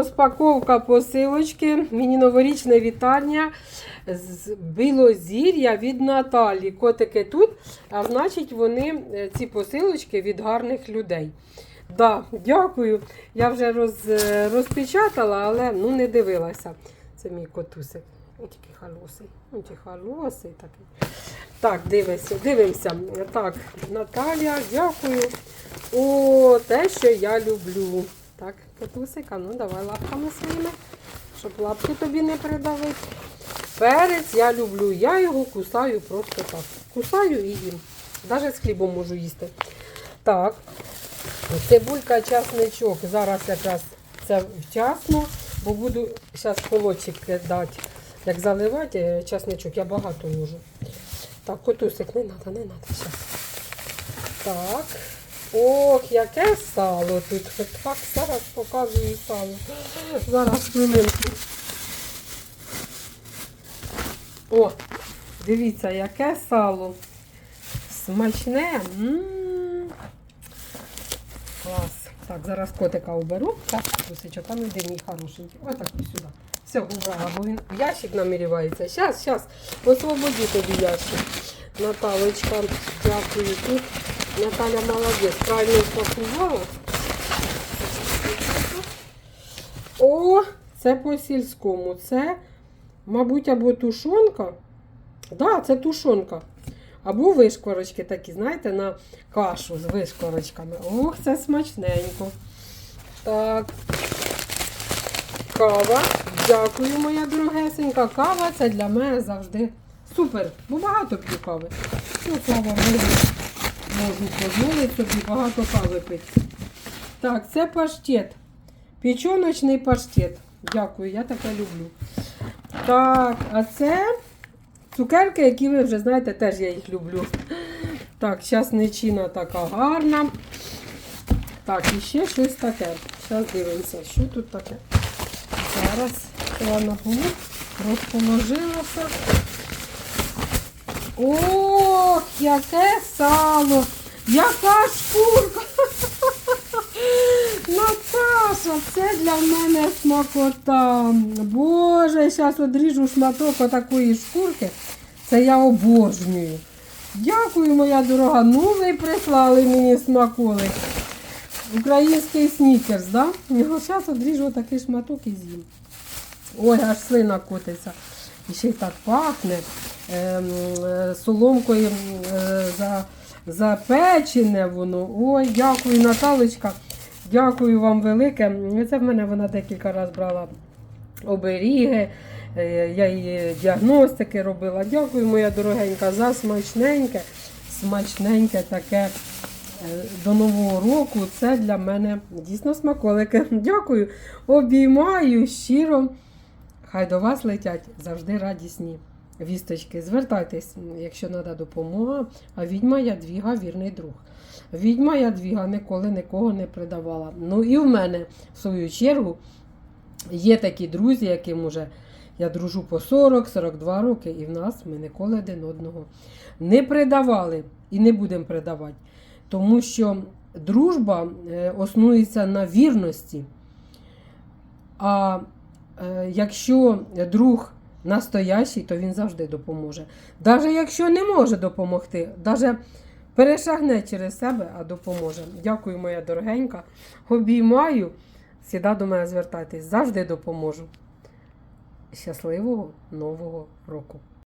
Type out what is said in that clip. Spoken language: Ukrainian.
Розпаковка посилочки, мені новорічне вітання з Білозір'я від Наталі. Котики тут, а значить вони е, ці посилочки від гарних людей. Да, дякую. Я вже роз, е, розпечатала, але ну, не дивилася. Це мій котусик. Такий халосий. Такий халосий такий. Так, дивимося, дивимося. Так, Наталя, дякую. О, те, що я люблю. Так, Катусика, ну давай лапками своїми, щоб лапки тобі не придавити. Перець я люблю, я його кусаю просто так. Кусаю і їм. Навіть з хлібом можу їсти. Так, цибулька, часничок. Зараз якраз це вчасно, бо буду зараз холодчик кидати. Як заливати е, часничок, я багато можу. Так, котусик, не треба, не треба зараз. Так. Ох, яке сало тут. Так, зараз показую сало. Зараз хвилинку. О, дивіться, яке сало. Смачне. М. Клас. Так, зараз котика оберу. Так, кусичок, а ну йди мій хорошенький. Отак ось сюди. Все, убрала, бо він ящик намірюється. Щас, щас, освободі тобі ящик. Наталочка, дякую. Тут Наталя молодець, правильно спакувала. О, це по сільському. Це, мабуть, або тушонка. Так, да, це тушонка. Або вишкорочки такі, знаєте, на кашу з вишкорочками. Ох, це смачненько. Так. Кава. Дякую, моя дорогесенька. Кава це для мене завжди супер. Бо багато п'ю кави. Ну, слава Богу, можу дозволити собі багато кави пити. Так, це паштет. Печоночний паштет. Дякую, я таке люблю. Так, а це цукерки, які ви вже знаєте, теж я їх люблю. Так, зараз нечина така гарна. Так, і ще щось таке. Зараз дивимося, що тут таке. Зараз я на розположилася. Ох, яке сало! Яка шкурка! Наташа, це для мене смакота. Боже, зараз одріжу шматок отакої шкурки. Це я обожнюю. Дякую, моя дорога. Ну, ви прислали мені смаколик. Український снікерс, да? Зараз одріжу такий шматок і з'їм. Ой, аж слина котиться. І ще й так пахне. Ем, е, соломкою е, за, запечене воно. Ой, дякую, Наталочка. Дякую вам велике. Це в мене вона декілька разів брала оберіги. Е, Я її діагностики робила. Дякую, моя дорогенька, за смачненьке, смачненьке таке. До Нового року це для мене дійсно смаколики. Дякую. Обіймаю щиро. Хай до вас летять завжди радісні вісточки. Звертайтесь, якщо треба допомога. А відьма Ядвіга вірний друг. Відьма Ядвіга ніколи нікого не предавала. Ну і в мене, в свою чергу, є такі друзі, яким уже я дружу по 40-42 роки, і в нас ми ніколи один одного не предавали і не будемо предавати. Тому що дружба е, основується на вірності. А е, якщо друг настоящий, то він завжди допоможе. Даже якщо не може допомогти, даже перешагне через себе, а допоможе. Дякую, моя дорогенька. Обіймаю. Сіда до мене звертайтесь, завжди допоможу. Щасливого Нового року!